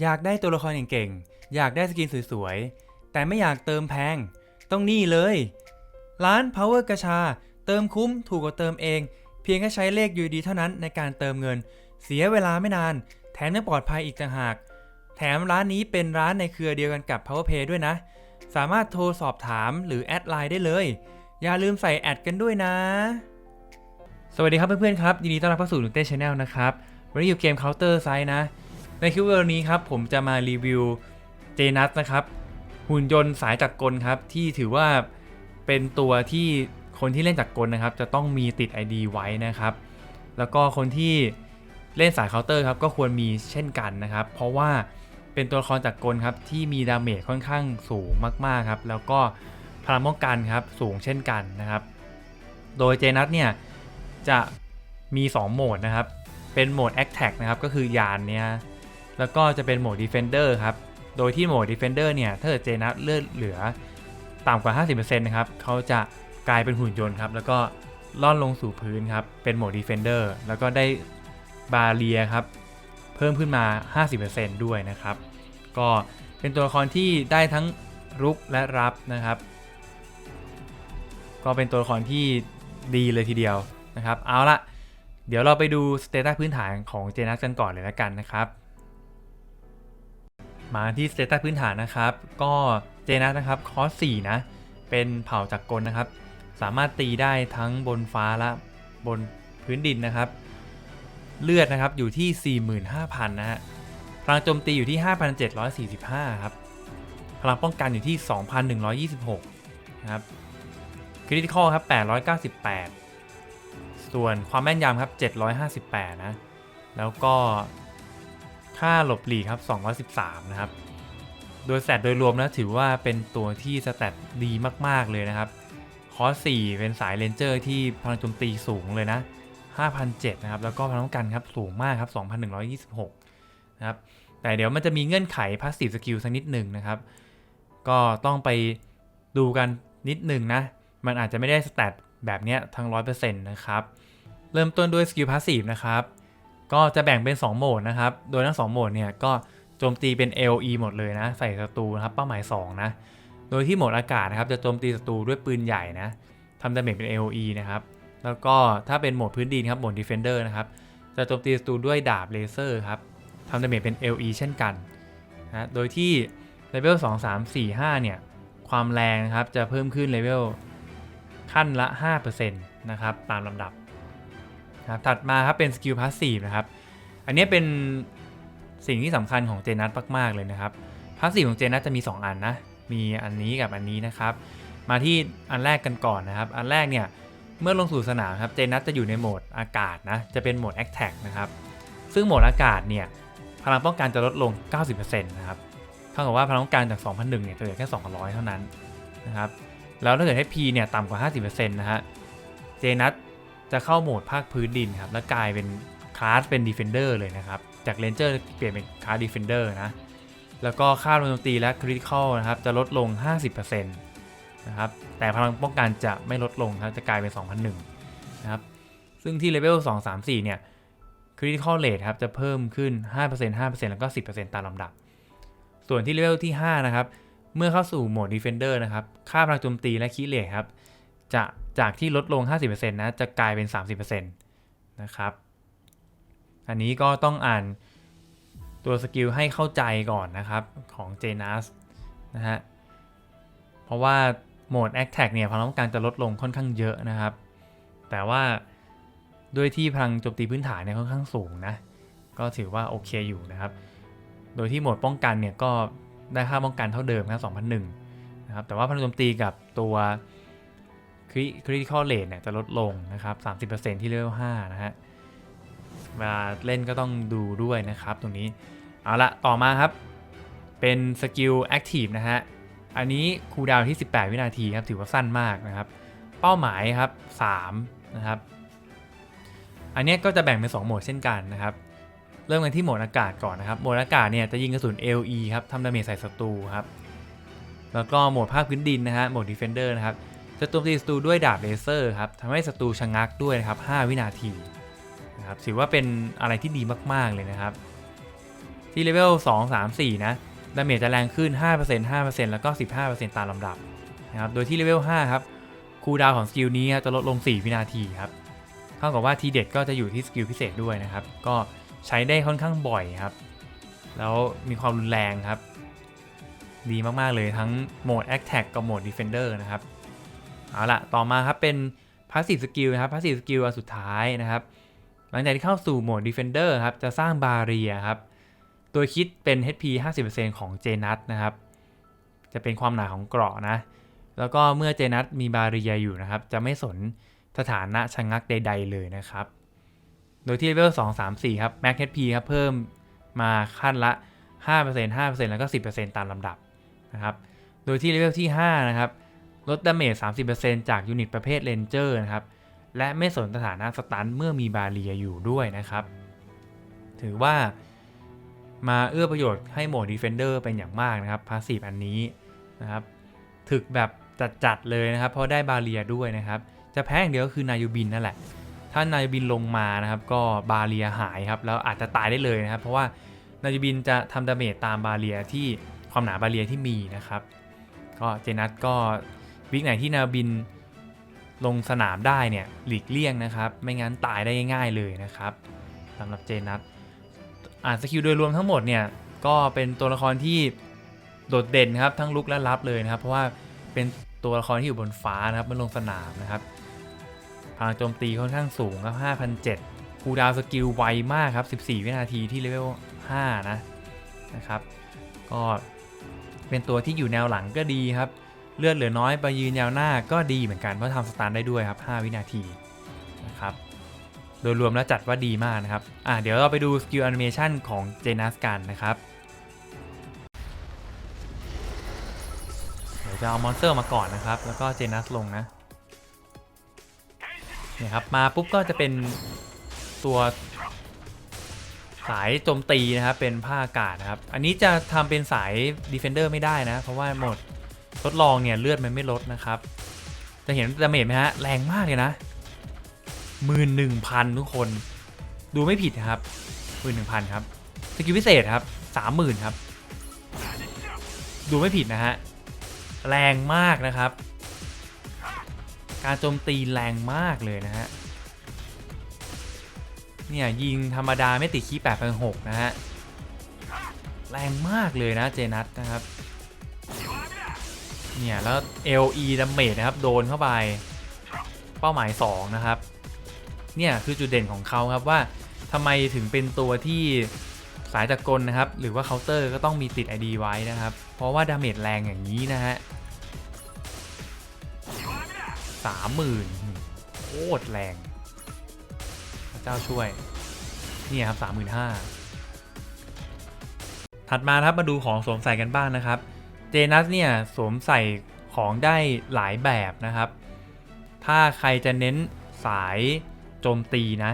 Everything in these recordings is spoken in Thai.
อยากได้ตัวละครเก่งๆ อยากได้สกินสวยๆ แต่ไม่อยากเติมแพง ต้องนี่เลย ร้าน Power กระชา เติมคุ้มถูกกว่าเติมเอง เพียงแค่ใช้เลข UD เท่านั้นในการเติมเงิน เสียเวลาไม่นาน แถมยังปลอดภัยอีกต่างหาก แถมร้านนี้เป็นร้านในเครือเดียวกันกับ PowerPay ด้วยนะ สามารถโทรสอบถามหรือแอดไลน์ได้เลย อย่าลืมใส่แอดกันด้วยนะ สวัสดีครับเพื่อนๆครับยินดีต้อนรับเข้าสู่นุเต้ชาแนลนะครับวันนี้อยู่เกม Counter Side นะ ในคลิปวิดีโอนี้ครับผมจะมารีวิวเจนัสนะครับหุ่นยนต์สายจักรกลครับที่ถือว่าเป็นตัวที่คนที่เล่นจักรกลนะครับ จะต้องมีติด ID ไว้นะครับ แล้วก็คนที่เล่นสายเคาน์เตอร์ครับก็ควรมีเช่นกันนะครับ เพราะว่าเป็นตัวละครจักรกลครับที่มีดาเมจค่อนข้างสูงมากๆครับแล้วก็พลังป้องกันครับสูงเช่นกันนะครับ โดยเจนัสเนี่ยจะมี 2 โหมดนะครับ เป็นโหมด Attack นะครับก็คือยานเนี่ย แล้วก็จะเป็นโหมด Defender ครับ โดยที่โหมด Defender เนี่ย ถ้าเกิดเจนัสเลือดเหลือต่ำกว่า 50%นะครับเขาจะกลายเป็นหุ่นยนต์ครับ แล้วก็ล่อนลงสู่พื้นครับ เป็นโหมด Defender แล้วก็ได้บาเรียครับ เพิ่มขึ้นมา 50%ด้วยนะครับ ก็เป็นตัวละครที่ได้ทั้งรุกและรับนะครับ ก็เป็นตัวละครที่ดีเลยทีเดียวนะครับ เอาละเดี๋ยวเราไปดูสเตตัสพื้นฐานของเจนัสกันก่อนเลยแล้วกันนะครับ มาที่สเตตัสพื้นฐานนะครับ ก็เจนัสนะครับคอส4นะ เป็นเผ่าจักรกลนะครับ สามารถตีได้ทั้งบนฟ้าและบนพื้นดินนะครับ เลือดนะครับอยู่ที่ 45,000 นะฮะพลังโจมตีอยู่ที่ 5,745 ครับพลังป้องกันอยู่ที่ 2,126 นะครับคริติคอลครับ 898 ส่วนความแม่นยำครับ 758 นะ แล้วก็ ค่าหลบหลีกครับ213 นะครับ โดยแสตโดยรวมนะถือว่าเป็นตัวที่สแตทดีมาก ๆ เลยนะครับ คอส4เป็นสายเลนเจอร์ที่พลังโจมตีสูงเลยนะ5,007นะครับ แล้วก็พลังป้องกันครับสูงมากครับ 2,126 นะครับ แต่เดี๋ยวมันจะมีเงื่อนไขพาสซีฟสกิลสักนิดหนึ่งนะครับ ก็ต้องไปดูกันนิดหนึ่งนะ มันอาจจะไม่ได้สแตทแบบเนี้ยทั้ง 100%นะครับ เริ่มต้นด้วยสกิลพาสซีฟนะครับ ก็จะแบ่งเป็น 2 โหมดนะครับ โดยทั้ง 2 โหมดเนี่ยก็โจมตีเป็น LE หมดเลยนะ ใส่ศัตรูนะครับเป้าหมาย 2 นะ โดยที่โหมดอากาศนะครับจะโจมตีศัตรูด้วยปืนใหญ่นะทำดาเมจเป็น LE นะครับ แล้วก็ถ้าเป็นโหมดพื้นดินครับโหมด Defender นะครับจะโจมตีศัตรูด้วยดาบเลเซอร์ครับทำดาเมจเป็น LE เช่นกันนะโดยที่เลเวล2 3 4 5 เนี่ย ความแรงนะครับจะเพิ่มขึ้นเลเวลขั้นละ 5%นะครับ ตามลำดับ ครับถัดมาครับเป็นสกิลพาสซีฟนะครับ อันนี้เป็นสิ่งที่สำคัญของเจนัสมาก ๆ เลยนะครับพาสซีฟของเจนัสจะมี 2 อันนะ มีอันนี้กับอันนี้นะครับ มาที่อันแรกกันก่อนนะครับ อันแรกเนี่ย เมื่อลงสู่สนามครับเจนัสจะอยู่ในโหมดอากาศนะ จะเป็นโหมด Attack นะครับ ซึ่งโหมดอากาศเนี่ยพลังป้องกันจะลดลง 90%นะครับเท่ากับว่าพลังป้องกันจาก 2,001เนี่ยจะเหลือแค่ 200 เท่านั้นนะครับ แล้วถ้าเกิดให้ P เนี่ยต่ำกว่า 50%นะฮะ เจนัท จะเข้าโหมดภาคพื้นดินครับ แล้วกลายเป็นคลาสเป็น Defender เลยนะครับ จาก Ranger เปลี่ยนเป็นคลาส Defender นะ แล้วก็ค่าโจมตีและ Critical นะครับ จะลดลง 50%นะครับ แต่พลังป้องกันจะไม่ลดลงครับ จะกลายเป็น 2001 นะครับ ซึ่งที่เลเวล 2 3 4 เนี่ย Critical Rate ครับ จะเพิ่มขึ้น 5% 5%แล้วก็ 10%ตามลำดับ ส่วนที่เลเวลที่ 5 นะครับ เมื่อเข้าสู่โหมด Defender นะครับ ค่าพลังโจมตีและคีเลทครับ จะ จากที่ลดลง 50%นะจะกลายเป็น 30%นะครับ อันนี้ก็ต้องอ่านตัวสกิลให้เข้าใจก่อนนะครับของ JNAS นะฮะ เพราะว่าโหมด Attack เนี่ยพลังป้องกันจะลดลงค่อนข้างเยอะนะครับ แต่ว่าด้วยที่พลังโจมตีพื้นฐานเนี่ยค่อนข้างสูงนะ ก็ถือว่าโอเคอยู่นะครับ โดยที่โหมดป้องกันเนี่ยก็ได้ค่าป้องกันเท่าเดิมนะ2001นะครับ แต่ว่าพลังโจมตีกับตัว คริติคอลเลทเนี่ยจะลดลงนะครับ 30%ที่เลเวล5นะฮะเวลาเล่นก็ต้องดูด้วยนะครับตรงนี้ เอาละต่อมาครับ เป็นสกิลแอคทีฟนะฮะ อันนี้คูลดาวน์ที่ 18 วินาทีครับ ถือว่าสั้นมากนะครับ เป้าหมายครับ3นะครับ อันนี้ก็จะแบ่งเป็น 2 โหมดเช่นกันนะครับเริ่มกันที่โหมดอากาศก่อนนะครับ โหมดอากาศเนี่ยจะยิงกระสุน LE ครับทำดาเมจใส่ศัตรูครับ แล้วก็โหมดภาคพื้นดินนะฮะ โหมด Defender นะครับ จะโจมตีศัตรูด้วยดาบเลเซอร์ครับทำให้ศัตรูชะงักด้วยนะครับ 5 วินาทีนะครับถือว่าเป็นอะไรที่ดีมาก ๆ เลยนะครับ ที่เลเวล 2 3 4 นะดาเมจจะแรงขึ้น 5% 5%แล้วก็ 15%ตามลำดับนะครับโดยที่เลเวล 5 ครับคูลดาวของสกิลนี้ครับจะลดลง 4 วินาทีครับเท่ากับว่าทีเด็ดก็จะอยู่ที่สกิลพิเศษด้วยนะครับ ก็ใช้ได้ค่อนข้างบ่อยครับ แล้วมีความรุนแรงครับ ดีมาก ๆ เลยทั้งโหมด Attack กับโหมด Defender นะครับ เอาละต่อมาครับเป็น Passive Skill นะครับ Passive Skill อันสุดท้ายนะครับ หลังจากที่เข้าสู่โหมด Defender ครับ จะสร้างบาเรียครับโดยคิดเป็น HP 50%ของเจนัทนะครับ จะเป็นความหนาของเกราะนะ แล้วก็เมื่อเจนัทมีบาเรียอยู่นะครับ จะไม่สนสถานะชะงักใด ๆ เลยนะครับ โดยที่เลเวล2 3 4 ครับ Max HP ครับเพิ่มมาขั้นละ 5% 5%แล้วก็ 10%ตามลำดับนะครับ โดยที่เลเวลที่ 5 นะครับ ลดดาเมจ30%จากยูนิตประเภทเลนเจอร์นะครับ และไม่สนสถานะสตันเมื่อมีบาเรียอยู่ด้วยนะครับ ถือว่ามาเอื้อประโยชน์ให้โหมด Defender เป็นอย่างมากนะครับพาสซีฟอันนี้นะครับ ถึกแบบจัดๆเลยนะครับ เพราะได้บาเรียด้วยนะครับ จะแพ้อย่างเดียวก็คือนายูบินนั่นแหละ ถ้านายูบินลงมานะครับ ก็บาเรียหายครับ แล้วอาจจะตายได้เลยนะครับ เพราะว่านายูบินจะทำดาเมจตามบาเรียที่ความหนาบาเรียที่มีนะครับ ก็เจนัทก็ วิกไหนที่นาบินลงสนามได้เนี่ยหลีกเลี่ยงนะครับ ไม่งั้นตายได้ง่ายเลยนะครับสำหรับเจนัทอ่านสกิลโดยรวมทั้งหมดเนี่ยก็เป็นตัวละครที่โดดเด่นครับทั้งลุกและรับเลยนะครับ เพราะว่าเป็นตัวละครที่อยู่บนฟ้านะครับมันลงสนามนะครับพลังโจมตีค่อนข้างสูงครับ5,007คูดาวสกิลไวมากครับ 14 วินาทีที่เลเวล 5 นะนะครับ ก็เป็นตัวที่อยู่แนวหลังก็ดีครับ เลือดเหลือน้อยไปยืนยาวหน้าก็ดีเหมือนกัน เพราะทำสตาร์ได้ด้วยครับ 5 วินาทีนะครับ โดยรวมแล้วจัดว่าดีมากนะครับ อะเดี๋ยวเราไปดูสกิลแอนิเมชันของเจนัสกันนะครับ เดี๋ยวจะเอามอนสเตอร์มาก่อนนะครับ แล้วก็เจนัสลงนะเนี่ยครับ มาปุ๊บก็จะเป็นตัวสายโจมตีนะครับเป็นผ้าอากาศนะครับ อันนี้จะทำเป็นสาย Defender ไม่ได้นะ เพราะว่าหมด ทดลองเนี่ยเลือดมันไม่ลดนะครับ จะเห็นดาเมจไหมฮะ แรงมากเลยนะหมื่นหนึ่งพันทุกคน ดูไม่ผิดครับหมื่นหนึ่งพันครับ สกิลพิเศษครับสามหมื่นครับ ดูไม่ผิดนะฮะ แรงมากนะครับ การโจมตีแรงมากเลยนะฮะ เนี่ยยิงธรรมดาไม่ติดคีแปดพันหกนะฮะ แรงมากเลยนะเจนัทนะครับ เนี่ย แล้ว LE ดาเมจนะครับ โดนเข้าไป เป้าหมาย 2 นะครับ เนี่ยคือจุดเด่นของเขาครับว่าทำไมถึงเป็นตัวที่สายจักลนะครับ หรือว่าเคาน์เตอร์ก็ต้องมีติด ID ไว้นะครับ เพราะว่าดาเมจแรงอย่างนี้นะฮะสามหมื่นโคตรแรงพระเจ้าช่วยเนี่ยครับสามหมื่นห้าถัดมาครับมาดูของสวมใส่กันบ้างนะครับ เจนัสเนี่ยสวมใส่ของได้หลายแบบนะครับ ถ้าใครจะเน้นสายโจมตีนะ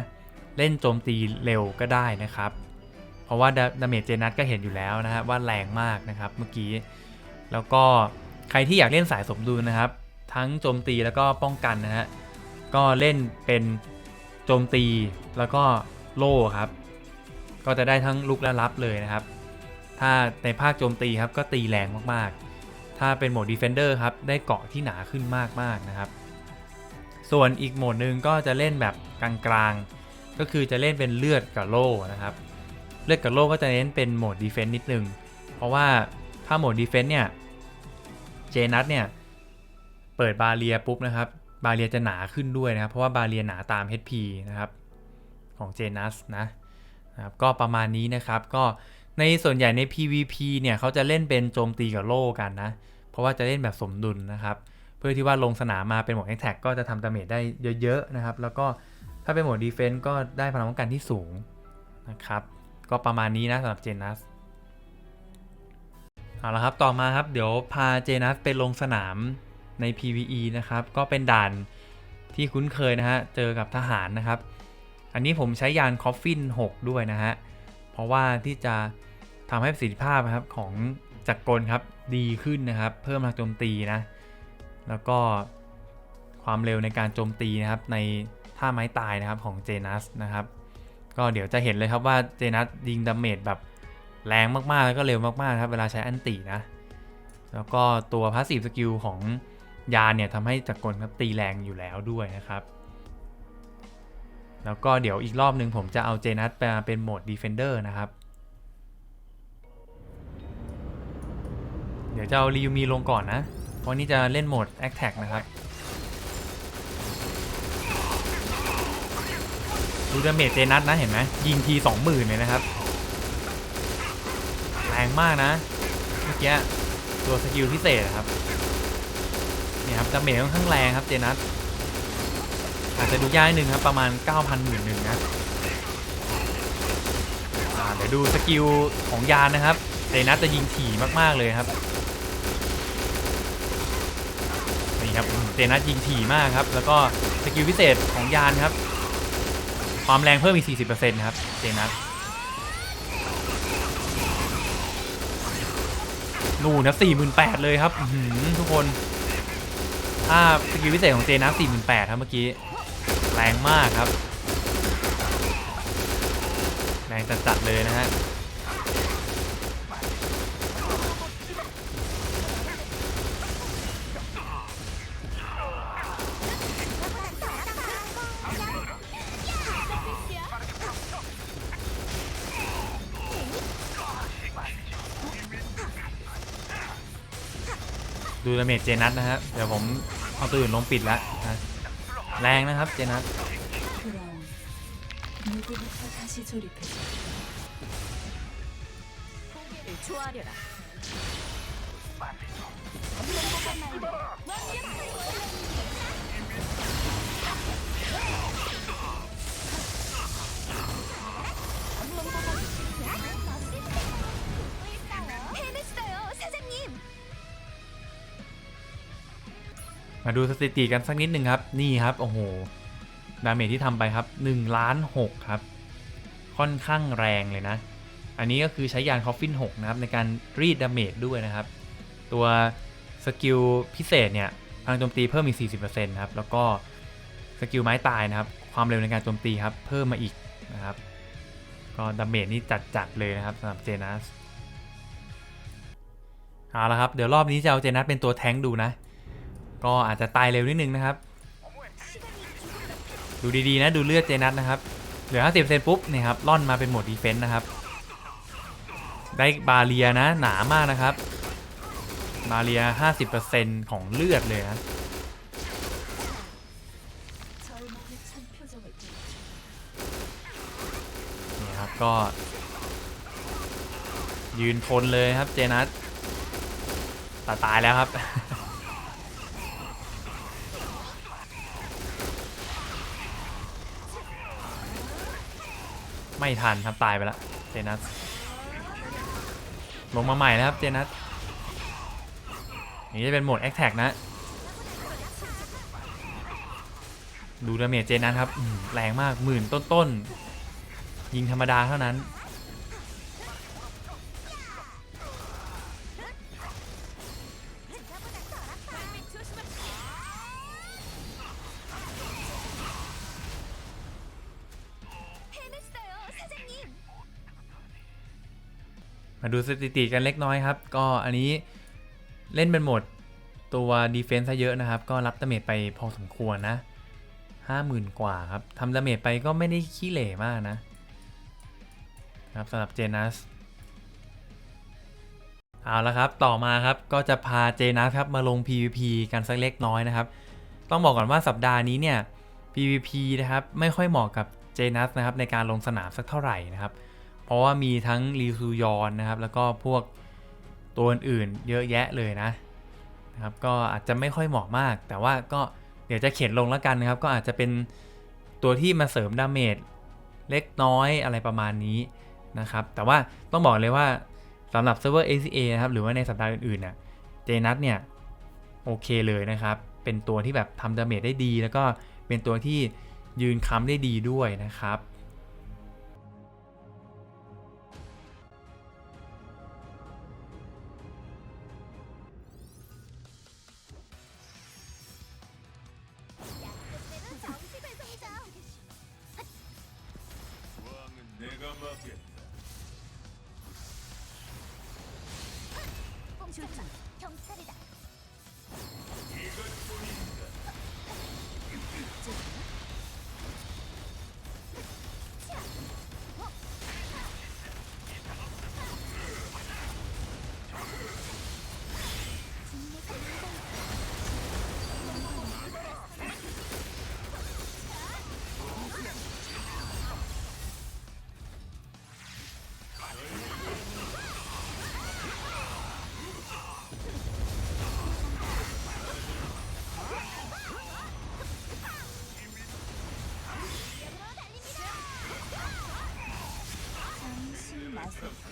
เล่นโจมตีเร็วก็ได้นะครับ เพราะว่าดาดาเมจเจนัสก็เห็นอยู่แล้วนะครับว่าแรงมากนะครับเมื่อกี้ แล้วก็ใครที่อยากเล่นสายสมดุลนะครับ ทั้งโจมตีแล้วก็ป้องกันนะฮะ ก็เล่นเป็นโจมตีแล้วก็โล่ครับ ก็จะได้ทั้งลุกและรับเลยนะครับ ถ้าในภาคโจมตีครับก็ตีแรงมากๆ ถ้าเป็นโหมด Defender ครับได้เกาะที่หนาขึ้นมากๆนะครับ ส่วนอีกโหมดหนึ่งก็จะเล่นแบบกลางๆ ก็คือจะเล่นเป็นเลือดกับโล่นะครับ เลือดกับโล่ก็จะเน้นเป็นโหมด Defense นิดนึง เพราะว่าถ้าโหมด Defense เนี่ยเจนัทเนี่ยเปิดบาเรียปุ๊บนะครับบาเรียจะหนาขึ้นด้วยนะครับ เพราะว่าบาเรียหนาตาม HP นะครับของเจนัสนะนะครับก็ประมาณนี้นะครับก็ ในส่วนใหญ่ใน PVP เนี่ยเขาจะเล่นเป็นโจมตีกับโล่กันนะ เพราะว่าจะเล่นแบบสมดุลนะครับ เพื่อที่ว่าลงสนามมาเป็นหมด Attack ก็จะทำดาเมจได้เยอะๆนะครับ แล้วก็ถ้าเป็นหมด Defense ก็ได้พลังป้องกันที่สูงนะครับ ก็ประมาณนี้นะสำหรับเจนัสเอาละครับ ต่อมาครับ เดี๋ยวพาเจนัสไปลงสนามใน PVE นะครับ ก็เป็นด่านที่คุ้นเคยนะฮะ เจอกับทหารนะครับ อันนี้ผมใช้ยานคอฟฟิน 6 ด้วยนะฮะ เพราะว่าที่จะ ทำให้ประสิทธิภาพครับของจักรกลครับดีขึ้นนะครับ เพิ่มพลังโจมตีนะ แล้วก็ความเร็วในการโจมตีนะครับ ในท่าไม้ตายนะครับของเจนัสนะครับ ก็เดี๋ยวจะเห็นเลยครับว่าเจนัสยิงดาเมจแบบแรงมากๆ แล้วก็เร็วมากๆครับเวลาใช้อันตินะ แล้วก็ตัวพาสซีฟสกิลของยานเนี่ยทำให้จักรกลครับตีแรงอยู่แล้วด้วยนะครับ แล้วก็เดี๋ยวอีกรอบหนึ่งผมจะเอาเจนัสมาเป็นโหมด Defender นะครับ ดี๋ยวจะเอารียูมีลงก่อนนะ เพราะนี่จะเล่นโหมด Attack นะครับ ดูดาเมจเจนัสนะเห็นไหมยิงทีสองหมื่นเลยนะครับ แรงมากนะ เมื่อกี้ตัวสกิลพิเศษอะครับเนี่ยครับดาเมจค่อนข้างแรงครับเจนัสอาจจะดูยากนึงครับ ประมาณ 9,000หมื่นหนึ่งนะเดี๋ยวดูสกิลของยานนะครับเจนัสจะยิงถี่มาก ๆ เลยครับนี่ ครับเจนัสยิงถี่มากครับ แล้วก็สกิลพิเศษของยานครับ ความแรงเพิ่มอีก 40%ครับเจนัสนู่นนะ48,000เลยครับทุกคนถ้าสกิลพิเศษของเจนัส48,000ครับเมื่อกี้ แรงมากครับ แรงจัดๆเลยนะฮะ ดูดาเมจเจนัสนะฮะ เดี๋ยวผมเอาตัวอื่นลงปิดแล้วนะแรงนะครับเจนัส 그럼 누구부터 다시 조립해? 고개를 조아려라. 해냈어요, มาดูสถิติกันสักนิดหนึ่งครับ นี่ครับ โอ้โห ดาเมจที่ทำไปครับ1ล้าน6ครับ ค่อนข้างแรงเลยนะ อันนี้ก็คือใช้ยานคอฟฟิน6นะครับ ในการรีดดาเมจด้วยนะครับ ตัวสกิลพิเศษเนี่ยพลังโจมตีเพิ่มอีก 40%นะครับ แล้วก็สกิลไม้ตายนะครับ ความเร็วในการโจมตีครับ เพิ่มมาอีกนะครับ ก็ดาเมจนี่จัดๆเลยนะครับสำหรับเจนัสเอาละครับ เดี๋ยวรอบนี้จะเอาเจนัสเป็นตัวแท้งดูนะ ก็อาจจะตายเร็วนิดนึงนะครับ ดูดีๆนะดูเลือดเจนัทนะครับ เหลือ 50เซนปุ๊บเนี่ยครับล่อนมาเป็นโหมดดีเฟนต์นะครับ ได้บาเรียนะหนามากนะครับ บาเรีย 50%ของเลือดเลยนะนี่ครับก็ ยืนทนเลยครับเจนัทตาตายแล้วครับ ไม่ทันครับตายไปแล้วเจนัสลงมาใหม่นะครับเจนัสนี่จะเป็นโหมดแอคแท็กนะ ดูดาเมจเจนัสครับแรงมากหมื่นต้นๆยิงธรรมดาเท่านั้น มาดูสถิติกันเล็กน้อยครับ ก็อันนี้เล่นเป็นโหมดตัวดีเฟนซ์ซะเยอะนะครับ ก็รับดาเมจไปพอสมควรนะ 50,000 กว่าครับทำดาเมจไปก็ไม่ได้ขี้เหร่มากนะ ครับสำหรับเจนัสเอาละครับ ต่อมาครับก็จะพาเจนัสครับมาลง PVP กันสักเล็กน้อยนะครับ ต้องบอกก่อนว่าสัปดาห์นี้เนี่ย PVP นะครับไม่ค่อยเหมาะกับเจนัสนะครับในการลงสนามสักเท่าไหร่นะครับ เพราะว่ามีทั้งรีซูยอนนะครับ แล้วก็พวกตัวอื่นๆเยอะแยะเลยนะนะครับ ก็อาจจะไม่ค่อยเหมาะมาก แต่ว่าก็เดี๋ยวจะเขียนลงแล้วกันนะครับ ก็อาจจะเป็นตัวที่มาเสริมดาเมจเล็กน้อยอะไรประมาณนี้นะครับ แต่ว่าต้องบอกเลยว่าสำหรับเซิร์ฟเวอร์ ACA นะครับ หรือว่าในสัปดาห์อื่นๆเนี่ยเจนัทเนี่ยโอเคเลยนะครับ เป็นตัวที่แบบทำดาเมจได้ดี แล้วก็เป็นตัวที่ยืนค้ำได้ดีด้วยนะครับ 경찰이다. 이것뿐인 Thank you.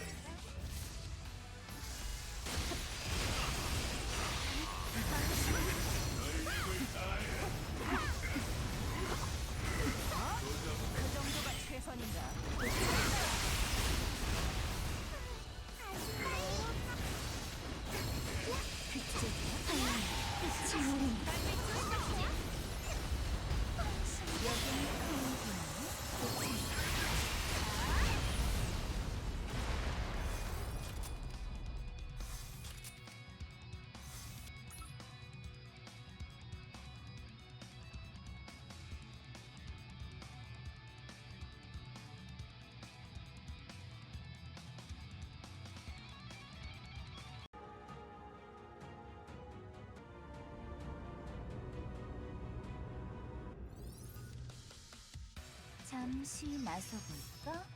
잠시 나서 볼까?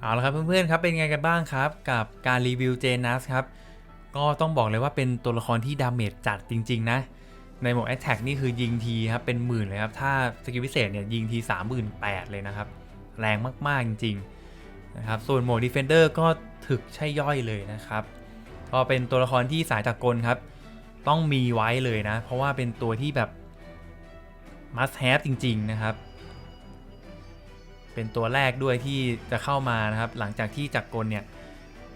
เอาละครับเพื่อนๆครับเป็นไงกันบ้างครับ กับการรีวิวเจนัสครับ ก็ต้องบอกเลยว่าเป็นตัวละครที่ดาเมจจัดจริง ๆ นะ ในโหมด Attack นี่คือยิงทีครับ เป็นหมื่นเลยครับ ถ้าสกิลพิเศษเนี่ยยิงที 38,000 เลยนะครับ แรงมากๆจริงๆนะครับส่วนโหมด Defender ก็ถึกใช่ย่อยเลยนะครับก็เป็นตัวละครที่สายจากกลครับ ต้องมีไว้เลยนะ เพราะว่าเป็นตัวที่แบบ must have จริง ๆ นะครับ เป็นตัวแรกด้วยที่จะเข้ามานะครับ หลังจากที่จักรกลเนี่ย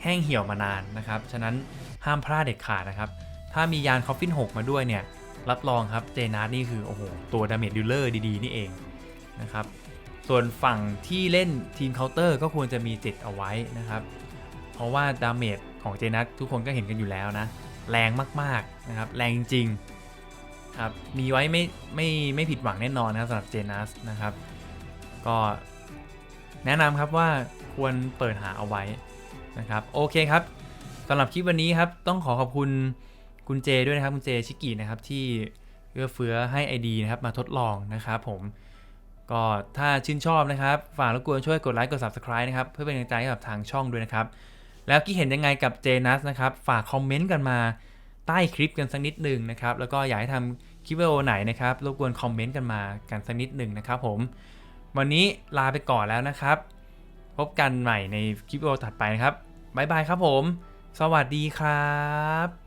แห้งเหี่ยวมานานนะครับ ฉะนั้นห้ามพลาดเด็ดขาดนะครับ ถ้ามียานคอฟฟิน6มาด้วยเนี่ยรับรองครับเจนาร์นี่คือโอ้โหตัวดาเมจดิลเลอร์ดีๆ นี่เองนะครับ ส่วนฝั่งที่เล่นทีมเคาน์เตอร์ก็ควรจะมีจิตเอาไว้นะครับ เพราะว่าดาเมจของเจนัสทุกคนก็เห็นกันอยู่แล้วนะ แรงมากๆนะครับ แรงจริงๆครับมีไว้ไม่ไม่ไม่ผิดหวังแน่นอนนะสำหรับเจนัสนะครับ ก็ แนะนำครับว่าควรเปิดหาเอาไว้นะครับโอเคครับสำหรับคลิปวันนี้ครับต้องขอขอบคุณคุณเจด้วยนะครับคุณเจชิกินะครับที่เอื้อเฟื้อให้ ID นะครับมาทดลองนะครับผมก็ถ้าชื่นชอบนะครับฝากรบกวนช่วยกดไลค์กด Subscribe นะครับเพื่อเป็นกำลังใจให้กับทางช่องด้วยนะครับ แล้วคิดเห็นยังไงกับเจนัสนะครับฝากคอมเมนต์กันมาใต้คลิปกันสักนิดหนึ่งนะครับแล้วก็อยากให้ทำคลิปวิดีโอไหนนะครับรบกวนคอมเมนต์กันมากันสักนิดหนึ่งนะครับผม วันนี้ลาไปก่อนแล้วนะครับ พบกันใหม่ในคลิปวิดีโอถัดไปนะครับ บ๊ายบายครับผม สวัสดีครับ